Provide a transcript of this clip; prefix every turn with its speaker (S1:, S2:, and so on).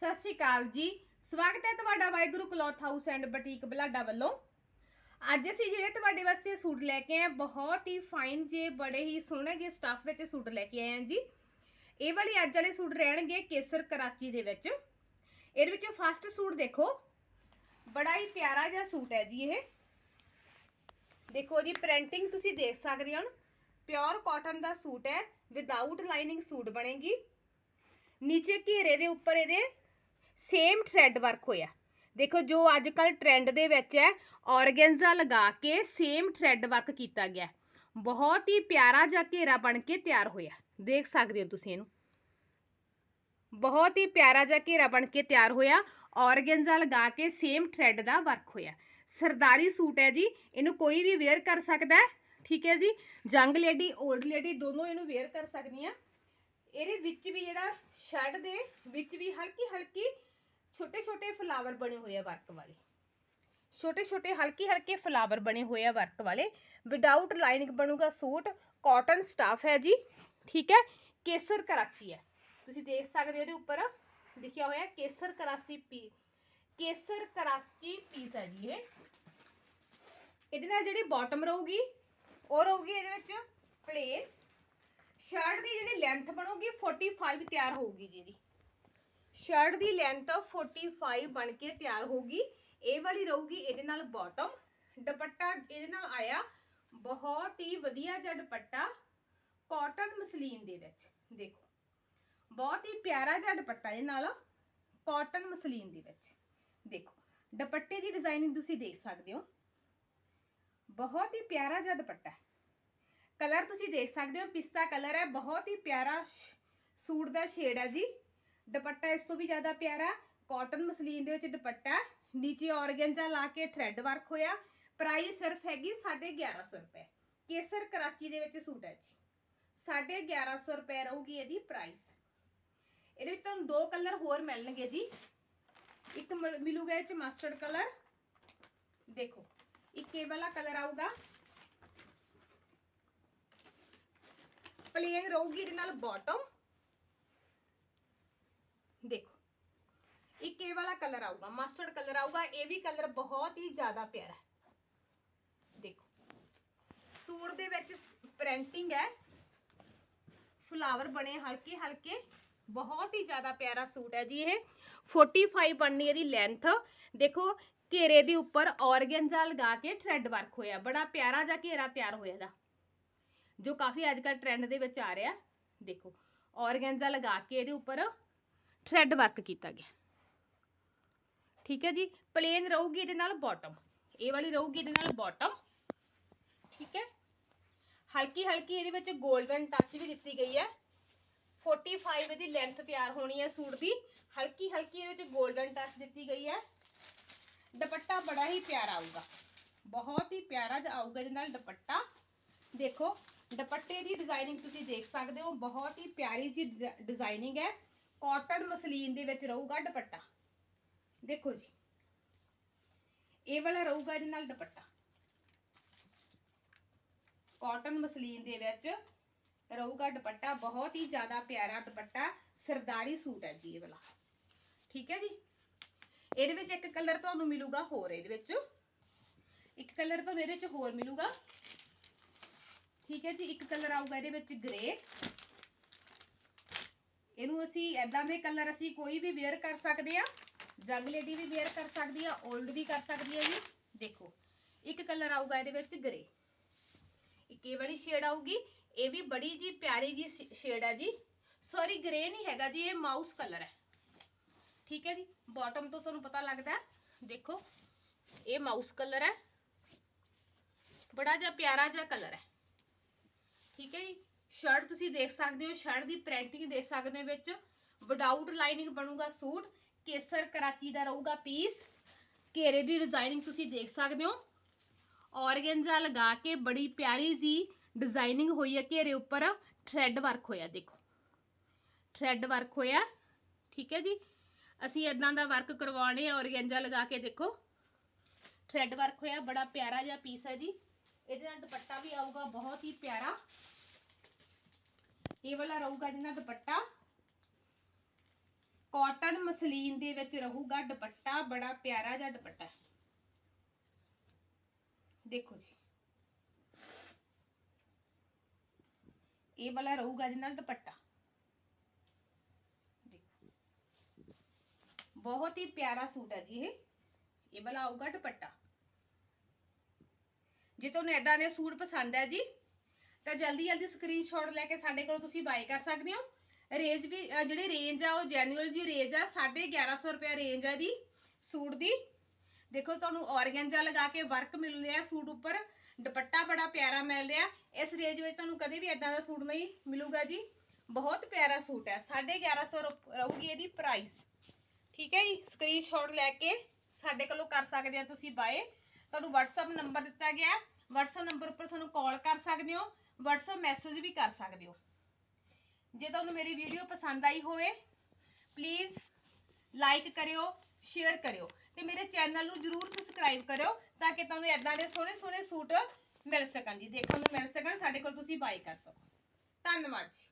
S1: ਸਤਿ ਸ਼੍ਰੀ ਅਕਾਲ ਜੀ। ਸਵਾਗਤ ਹੈ ਤੁਹਾਡਾ Waheguru cloth house and boutique Balada ਵੱਲੋਂ। ਅੱਜ ਅਸੀਂ ਜਿਹੜੇ ਤੁਹਾਡੇ ਵਾਸਤੇ ਸੂਟ ਲੈ ਕੇ ਆਏ ਬਹੁਤ ਹੀ ਫਾਈਨ ਜੇ ਬੜੇ ਹੀ ਸੋਹਣੇ ਜਿਹੇ ਸਟੱਫ ਵਿੱਚ ਸੂਟ ਲੈ ਕੇ ਆਏ ਹਾਂ ਜੀ। ਇਹ ਵਾਲੇ ਅੱਜ ਵਾਲੇ ਸੂਟ ਰਹਿਣਗੇ ਕੇਸਰ ਕਰਾਚੀ ਦੇ ਵਿੱਚ। ਇਹਦੇ ਵਿੱਚ ਫਸਟ ਸੂਟ ਦੇਖੋ, ਬੜਾ ਹੀ ਪਿਆਰਾ ਜਿਹਾ ਸੂਟ ਹੈ ਜੀ ਇਹ। ਦੇਖੋ ਜੀ ਪ੍ਰਿੰਟਿੰਗ ਤੁਸੀਂ ਦੇਖ ਸਕਦੇ ਹੋ ਪਿਓਰ ਕਾਟਨ ਦਾ ਸੂਟ ਹੈ ਵਿਦਆਊਟ ਲਾਈਨਿੰਗ ਸੂਟ ਬਣੇਗੀ। ਨੀਚੇ ਘੇਰੇ ਦੇ ਉੱਪਰ ਇਹਦੇ ਸੇਮ ਥਰੈਡ ਵਰਕ ਹੋਇਆ। ਦੇਖੋ ਜੋ ਅੱਜ ਕੱਲ ਟ੍ਰੈਂਡ ਦੇ ਵਿੱਚ ਹੈ ਔਰਗੈਂਜ਼ਾ ਲਗਾ ਕੇ ਸੇਮ ਥ੍ਰੈਡ ਵਰਕ ਕੀਤਾ ਗਿਆ ਬਹੁਤ ਹੀ ਪਿਆਰਾ ਜਿਹਾ ਘੇਰਾ ਬਣ ਕੇ ਤਿਆਰ ਹੋਇਆ। ਦੇਖ ਸਕਦੇ ਹੋ ਤੁਸੀਂ ਇਹਨੂੰ। ਬਹੁਤ ਹੀ ਪਿਆਰਾ ਜਿਹਾ ਘੇਰਾ ਬਣ ਕੇ ਤਿਆਰ ਹੋਇਆ। ਔਰਗੈਂਜ਼ਾ ਲਗਾ ਕੇ ਸੇਮ ਥ੍ਰੈਡ ਦਾ ਵਰਕ ਹੋਇਆ। ਸਰਦਾਰੀ ਸੂਟ ਹੈ ਜੀ, ਇਹਨੂੰ ਕੋਈ ਵੀ ਵੇਅਰ ਕਰ ਸਕਦਾ ਹੈ। ਠੀਕ ਹੈ ਜੀ? ਜੰਗ ਲੇਡੀ 올ਡ ਲੇਡੀ ਦੋਨੋਂ ਇਹਨੂੰ ਵੇਅਰ ਕਰ ਸਕਦੀਆਂ। ਇਹਦੇ ਵਿੱਚ ਵੀ ਜਿਹੜਾ ਸ਼ਰਟ ਦੇ ਵਿੱਚ ਵੀ ਹਲਕੀ ਹਲਕੀ ਛੋਟੇ ਛੋਟੇ ਫਲਾਵਰ ਬਣੇ ਹੋਏ ਆ ਵਰਕ ਵਾਲੇ। ਛੋਟੇ ਛੋਟੇ ਹਲਕੀ ਹਲਕੇ ਫਲਾਵਰ ਬਣੇ ਹੋਏ ਆ ਵਰਕ ਵਾਲੇ। ਵਿਦਆਊਟ ਲਾਈਨਿੰਗ ਬਣੂਗਾ ਸੂਟ ਕਾਟਨ ਸਟਾਫ ਹੈ ਜੀ, ਠੀਕ ਹੈ, ਕੇਸਰ ਕਰਾਚੀ ਹੈ। ਤੁਸੀਂ ਦੇਖ ਸਕਦੇ ਹੋ ਇਹਦੇ ਉੱਪਰ, ਲਿਖਿਆ ਹੋਇਆ ਕੇਸਰ ਕਰਾਚੀ ਪੀ, ਕੇਸਰ ਕਰਾਚੀ ਪੀਸ ਹੈ ਜੀ ਇਹ। ਇਹਦੇ ਨਾਲ ਜਿਹੜੀ ਬਾਟਮ ਰਹੂਗੀ, ਉਹ ਰਹੂਗੀ ਇਹਦੇ ਵਿੱਚ ਪਲੇਨ ਸ਼ਰਟ ਦੀ ਜਿਹੜੀ ਲੈਂਥ ਬਣੂਗੀ 45 ਤਿਆਰ ਹੋਊਗੀ ਜੀ ਇਹਦੀ। ਸ਼ਰਟ ਦੀ ਲੈਂਥ 45 ਬਣ ਕੇ ਤਿਆਰ ਹੋਊਗੀ। ਇਹ ਵਾਲੀ ਰਹੂਗੀ ਇਹਦੇ ਨਾਲ ਬਾਟਮ ਦੁਪੱਟਾ ਇਹਦੇ ਨਾਲ ਆਇਆ ਬਹੁਤ ਹੀ ਵਧੀਆ ਜਿਹਾ ਦੁਪੱਟਾ ਕਾਟਨ ਮਸਲੀਨ ਦੇ ਵਿੱਚ। ਦੇਖੋ, ਬਹੁਤ ਹੀ ਪਿਆਰਾ ਜਿਹਾ ਦੁਪੱਟਾ ਇਹਦੇ ਨਾਲ ਕਾਟਨ ਮਸਲੀਨ ਦੇ ਵਿੱਚ। ਦੇਖੋ, ਦੁਪੱਟੇ ਦੀ ਡਿਜ਼ਾਈਨਿੰਗ ਤੁਸੀਂ ਦੇਖ ਸਕਦੇ ਹੋ। ਬਹੁਤ ਹੀ ਪਿਆਰਾ ਜਿਹਾ ਦੁਪੱਟਾ। ਕਲਰ ਤੁਸੀਂ ਦੇਖ ਸਕਦੇ ਹੋ, ਪਿਸਤਾ ਕਲਰ ਹੈ, ਬਹੁਤ ਹੀ ਪਿਆਰਾ ਸੂਟ ਦਾ ਸ਼ੇਡ ਹੈ ਜੀ। ਦੁਪੱਟਾ ਇਸ ਤੋਂ ਵੀ ਜ਼ਿਆਦਾ ਪਿਆਰਾ ਕਾਟਨ ਮਸਲੀਨ ਦੇ ਵਿੱਚ ਦੁਪੱਟਾ, ਨੀਚੇ ਔਰਗੈਂਜਾ ਲਾ ਕੇ ਥ੍ਰੈਡ ਵਰਕ ਹੋਇਆ ਪ੍ਰਾਈਸ ਸਿਰਫ ਹੈਗੀ 1150 ਰੁਪਏ। ਕੇਸਰ ਕਰਾਚੀ ਦੇ ਵਿੱਚ ਸੂਟ ਹੈ ਜੀ। 1150 ਰੁਪਏ ਰਹੂਗੀ ਇਹਦੀ ਪ੍ਰਾਈਸ ਇਹਦੇ ਵਿੱਚ ਤੁਹਾਨੂੰ ਦੋ ਕਲਰ ਹੋਰ ਮਿਲਣਗੇ ਜੀ। ਇੱਕ ਮਿਲ- ਮਿਲੂਗਾ ਇਹ ਚ ਮਸਟਰਡ ਕਲਰ ਦੇਖੋ, ਇੱਕ ਇਹ ਵਾਲਾ ਕਲਰ ਆਊਗਾ। ਪਲੇਨ ਰਹੂਗੀ ਇਹਦੇ ਨਾਲ ਬਾਟਮ ਦੇਖੋ ਇੱਕ ਇਹ ਵਾਲਾ ਕਲਰ ਆਊਗਾ ਮਸਟਰਡ ਕਲਰ ਆਊਗਾ ਇਹ ਵੀ ਕਲਰ ਬਹੁਤ ਹੀ ਜ਼ਿਆਦਾ ਪਿਆਰਾ ਹੈ ਦੇਖੋ ਸੂਟ ਦੇ ਵਿੱਚ ਪ੍ਰਿੰਟਿੰਗ ਹੈ ਫਲਾਵਰ ਬਣੇ ਹਲਕੇ ਹਲਕੇ ਬਹੁਤ ਹੀ ਜ਼ਿਆਦਾ ਪਿਆਰਾ ਸੂਟ ਹੈ ਜੀ ਇਹ 45 ਬਣਨੀ ਇਹਦੀ ਲੈਂਥ ਦੇਖੋ ਘੇਰੇ ਦੇ ਉੱਪਰ ਔਰਗੈਂਜਾ ਲਗਾ ਕੇ ਥ੍ਰੈਡ ਵਰਕ ਹੋਇਆ ਬੜਾ ਪਿਆਰਾ ਜਿਹਾ ਘੇਰਾ ਤਿਆਰ ਹੋਇਆ ਇਹਦਾ ਜੋ ਕਾਫੀ ਅੱਜ ਕੱਲ ਟ੍ਰੈਂਡ ਦੇ ਵਿੱਚ ਆ ਰਿਹਾ ਦੇਖੋ ਔਰਗੈਂਜਾ ਲਗਾ ਕੇ ਇਹਦੇ ਉੱਪਰ ਥ੍ਰੈਡ ਵਰਕ ਕੀਤਾ ਗਿਆ। ਠੀਕ ਹੈ ਜੀ ਪਲੇਨ ਰਹੂਗੀ ਇਹਦੇ ਨਾਲ ਬਾਟਮ ਇਹ ਵਾਲੀ ਰਹੂਗੀ ਇਹਦੇ ਨਾਲ ਬਾਟਮ ਠੀਕ ਹੈ ਹਲਕੀ ਹਲਕੀ ਇਹਦੇ ਵਿੱਚ 골ਡਨ ਟੱਚ ਵੀ ਦਿੱਤੀ ਗਈ ਹੈ। 45 ਇਹਦੀ ਲੈਂਥ ਤਿਆਰ ਹੋਣੀ ਹੈ ਸੂਟ ਦੀ। ਹਲਕੀ ਹਲਕੀ ਇਹਦੇ ਵਿੱਚ 골ਡਨ ਟੱਚ ਦਿੱਤੀ ਗਈ ਹੈ। ਦੁਪੱਟਾ ਬੜਾ ਹੀ ਪਿਆਰਾ ਆਊਗਾ। ਬਹੁਤ ਹੀ ਪਿਆਰਾ ਜਿਹਾ ਆਊਗਾ ਇਹਦੇ ਨਾਲ ਦੁਪੱਟਾ। ਦੇਖੋ, ਦੁਪੱਟੇ ਦੀ ਡਿਜ਼ਾਈਨਿੰਗ ਤੁਸੀਂ ਦੇਖ ਸਕਦੇ ਹੋ, ਬਹੁਤ ਹੀ ਪਿਆਰੀ ਜੀ ਡਿਜ਼ਾਈਨਿੰਗ ਹੈ। ਕਾਟਨ ਮਸਲੀਨ ਦੇ ਵਿੱਚ ਰਹੂਗਾ ਦੁਪੱਟਾ। ਦੇਖੋ ਜੀ। ਇਹ ਵਾਲਾ ਰਹੂਗਾ ਇਹਦੇ ਨਾਲ ਦੁਪੱਟਾ। ਕਾਟਨ ਮਸਲੀਨ ਦੇ ਵਿੱਚ ਰਹੂਗਾ ਦੁਪੱਟਾ। ਬਹੁਤ ਹੀ ਜ਼ਿਆਦਾ ਪਿਆਰਾ ਦੁਪੱਟਾ, ਸਰਦਾਰੀ ਸੂਟ ਹੈ ਜੀ ਇਹ ਵਾਲਾ। ਠੀਕ ਹੈ ਜੀ? ਇਹਦੇ ਵਿੱਚ ਇੱਕ ਕਲਰ ਤੁਹਾਨੂੰ ਮਿਲੂਗਾ ਹੋਰ ਇਹਦੇ ਵਿੱਚ। ਇੱਕ ਕਲਰ ਤੁਹਾਨੂੰ ਇਹਦੇ ਵਿੱਚ ਹੋਰ ਮਿਲੂਗਾ। ਠੀਕ ਹੈ ਜੀ? ਇੱਕ ਕਲਰ ਆਊਗਾ ਇਹਦੇ ਵਿੱਚ ਗ੍ਰੇ ਇਹਨੂੰ ਅਸੀਂ ਐਦਾਂ ਦੇ ਕਲਰ ਅਸੀਂ ਕੋਈ ਵੀ ਵੇਅਰ ਕਰ ਸਕਦੇ ਆ ਜੰਗ ਲੇਡੀ ਵੀ ਵੇਅਰ ਕਰ ਸਕਦੀ ਆ 올ਡ ਵੀ ਕਰ ਸਕਦੀ ਆ ਜੀ। ਦੇਖੋ, ਇੱਕ ਕਲਰ ਆਊਗਾ ਇਹਦੇ ਵਿੱਚ ਗ੍ਰੇ ਇੱਕ ਇਹ ਵਾਲੀ ਸ਼ੇਡ ਆਊਗੀ, ਇਹ ਵੀ ਬੜੀ ਜੀ ਪਿਆਰੀ ਜੀ ਸ਼ੇਡ ਹੈ ਜੀ। ਸੌਰੀ ਗ੍ਰੇ ਨਹੀਂ ਹੈਗਾ ਜੀ, ਇਹ ਮਾਊਸ ਕਲਰ ਹੈ। ਠੀਕ ਹੈ ਜੀ? ਬਾਟਮ ਤੋਂ ਤੁਹਾਨੂੰ ਪਤਾ ਲੱਗਦਾ ਦੇਖੋ, ਇਹ ਮਾਊਸ ਕਲਰ ਹੈ। ਬੜਾ ਜਿਹਾ ਪਿਆਰਾ ਜਿਹਾ ਕਲਰ ਹੈ। ਠੀਕ ਹੈ ਜੀ? ਸ਼ਰਟ ਤੁਸੀਂ ਦੇਖ ਸਕਦੇ ਹੋ, ਸ਼ਰਟ ਦੀ ਪ੍ਰਿੰਟਿੰਗ ਦੇਖ ਸਕਦੇ ਹੋ ਵਿੱਚ। ਵਿਦਆਊਟ ਲਾਈਨਿੰਗ ਬਣੂਗਾ ਸੂਟ, ਕੇਸਰ ਕਰਾਚੀ ਦਾ ਰਹੂਗਾ ਪੀਸ ਘੇਰੇ ਦੀ ਡਿਜ਼ਾਈਨਿੰਗ ਤੁਸੀਂ ਦੇਖ ਸਕਦੇ ਹੋ। ਔਰਗੈਂਜਾ ਲਗਾ ਕੇ ਬੜੀ ਪਿਆਰੀ ਜੀ ਡਿਜ਼ਾਈਨਿੰਗ ਹੋਈ ਹੈ ਘੇਰੇ ਉੱਪਰ। ਥ੍ਰੈਡ ਵਰਕ ਹੋਇਆ, ਦੇਖੋ। ਥ੍ਰੈਡ ਵਰਕ ਹੋਇਆ, ਠੀਕ ਹੈ ਜੀ? ਅਸੀਂ ਇਦਾਂ ਦਾ ਵਰਕ ਕਰਵਾਉਣੇ ਆ, ਔਰਗੈਂਜਾ ਲਗਾ ਕੇ ਦੇਖੋ। ਥ੍ਰੈਡ ਵਰਕ ਹੋਇਆ, ਬੜਾ ਪਿਆਰਾ ਜਿਹਾ ਪੀਸ ਹੈ ਜੀ। ਇਹਦੇ ਨਾਲ ਦੁਪੱਟਾ ਵੀ ਆਊਗਾ, ਬਹੁਤ ਹੀ ਪਿਆਰਾ। ਇਹ ਵਾਲਾ ਰਹੂਗਾ ਜਿਹਨਾਂ ਦੁਪੱਟਾ। ਕਾਟਨ ਮਸਲੀਨ ਦੇ ਵਿੱਚ ਰਹੂਗਾ ਦੁਪੱਟਾ, ਬੜਾ ਪਿਆਰਾ ਜਿਹਾ ਦੁਪੱਟਾ। ਹੈ। ਦੇਖੋ ਜੀ। ਇਹ ਵਾਲਾ ਰਹੂਗਾ ਜੀ ਨਾਲ ਦੁਪੱਟਾ। ਦੇਖੋ। ਬਹੁਤ ਹੀ ਪਿਆਰਾ ਸੂਟ ਹੈ ਜੀ ਇਹ। ਇਹ ਵਾਲਾ ਆਊਗਾ ਦੁਪੱਟਾ। ਜੇ ਤੁਹਾਨੂੰ ਇਦਾਂ ਦੇ ਸੂਟ ਪਸੰਦ ਹੈ ਜੀ ਤਾਂ ਜਲਦੀ ਜਲਦੀ ਸਕਰੀਨਸ਼ਾਟ ਲੈ ਕੇ ਸਾਡੇ ਕੋਲ ਤੁਸੀਂ ਬਾਈ ਕਰ ਸਕਦੇ ਹੋ। ਰੇਂਜ ਵੀ ਜਿਹੜੀ ਰੇਂਜ ਆ, ਉਹ ਜੈਨੂਅਲ ਜੀ ਰੇਂਜ ਆ 1150 ਰੁਪਏ ਰੇਂਜ ਆ ਦੀ ਸੂਟ ਦੀ। ਦੇਖੋ ਤੁਹਾਨੂੰ ਔਰਗੈਂਜਾ ਲਗਾ ਕੇ ਵਰਕ ਮਿਲ ਰਿਹਾ ਸੂਟ ਉੱਪਰ। ਦੁਪੱਟਾ ਬੜਾ ਪਿਆਰਾ ਮਿਲ ਰਿਹਾ। ਇਸ ਰੇਂਜ ਵਿੱਚ ਤੁਹਾਨੂੰ ਕਦੇ ਵੀ ਇਦਾਂ ਦਾ ਸੂਟ ਨਹੀਂ ਮਿਲੂਗਾ ਜੀ। ਬਹੁਤ ਪਿਆਰਾ ਸੂਟ ਹੈ। 1150 ਰੁਪ- ਰਹੂਗੀ ਇਹਦੀ ਪ੍ਰਾਈਸ ਠੀਕ ਹੈ ਜੀ? ਸਕਰੀਨਸ਼ਾਟ ਲੈ ਕੇ ਸਾਡੇ ਕੋਲੋਂ ਕਰ ਸਕਦੇ ਆ ਤੁਸੀਂ ਬਾਏ ਤੁਹਾਨੂੰ WhatsApp ਨੰਬਰ ਦਿੱਤਾ ਗਿਆ ਹੈ। WhatsApp ਨੰਬਰ ਉੱਪਰ ਸਾਨੂੰ ਕਾਲ ਕਰ ਸਕਦੇ ਹੋ। WhatsApp ਮੈਸੇਜ ਵੀ ਕਰ ਸਕਦੇ ਹੋ। ਜੇ ਤੁਹਾਨੂੰ ਮੇਰੀ ਵੀਡੀਓ ਪਸੰਦ ਆਈ ਹੋਵੇ ਪਲੀਜ਼ ਲਾਈਕ ਕਰਿਓ ਸ਼ੇਅਰ ਕਰਿਓ ਤੇ ਮੇਰੇ ਚੈਨਲ ਨੂੰ ਜਰੂਰ ਸਬਸਕ੍ਰਾਈਬ ਕਰਿਓ ਤਾਂ ਕਿ ਤੁਹਾਨੂੰ ਇਦਾਂ ਦੇ ਸੋਹਣੇ ਸੋਹਣੇ ਸੂਟ ਮਿਲ ਸਕਣ ਜੀ। ਦੇਖਣ ਨੂੰ ਮਿਲ ਸਕਣ, ਸਾਡੇ ਕੋਲ ਤੁਸੀਂ ਬਾਈ ਕਰ ਸਕੋ। ਧੰਨਵਾਦ ਜੀ।